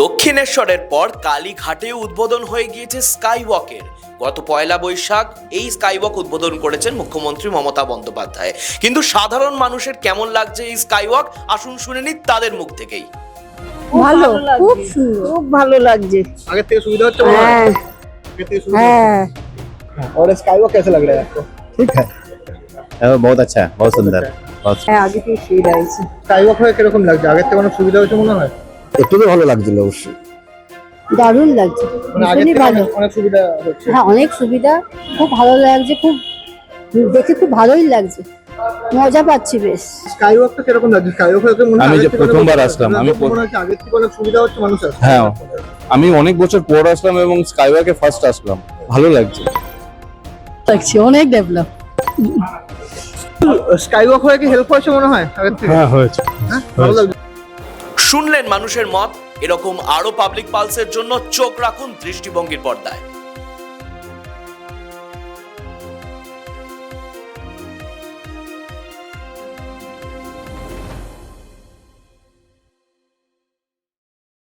দক্ষিণেশ্বরের পর কালীঘাটেও উদ্বোধন হয়ে গিয়েছে স্কাইওয়াকের গত পয়লা বৈশাখ এই স্কাইওয়াক উদ্বোধন করেছেন মুখ্যমন্ত্রী মমতা বন্দ্যোপাধ্যায় কিন্তু সাধারণ মানুষের কেমন লাগছে এই স্কাইওয়াক আসুন শুনে নিন তাদের মুখ থেকেই ভালো খুব সুন্দর খুব ভালো লাগছে आगे থেকে সুবিধা হচ্ছে মনে হয় হ্যাঁ आगे থেকে সুবিধা হ্যাঁ और स्काई वॉक कैसा लग रहा है आपको ठीक है वो बहुत अच्छा है बहुत सुंदर बहुत হ্যাঁ আগে থেকে সুবিধা হয়েছে স্কাই ওয়াক হয়ে কিরকম লাগছে আগের থেকে অনেক সুবিধা হচ্ছে মনে হয় একটু তো ভালো লাগছিল অবশ্যই। দারুণ লাগছে। মানে ভীষণই ভালো। হ্যাঁ অনেক সুবিধা। খুব ভালো লাগছে খুব দেখে খুব ভালোই লাগছে। মজা পাচ্ছি বেশ। স্কাই ওয়াকটা কীরকম লাগছে? স্কাইওয়াক মনে হয় আমি যে প্রথমবার সুবিধা আসলাম, হচ্ছে। আমি মনে আগের থেকে অনেক সুবিধা হচ্ছে মানুষ হ্যাঁ আমি অনেক বছর পর আসলাম এবং স্কাইওয়াকে ফার্স্ট আসলাম। ভালো লাগছে। লাগছে অনেক ডেভেলপ স্কাই ওয়াক হয়ে কি হেল্প হয়েছে মনে হয় আগের থেকে? হ্যাঁ হয়েছে। হ্যাঁ ভালো লাগছে। শুনলেন মানুষের মত এরকম আরও পাবলিক পালসের জন্য চোখ রাখুন দৃষ্টিভঙ্গির পর্দায়।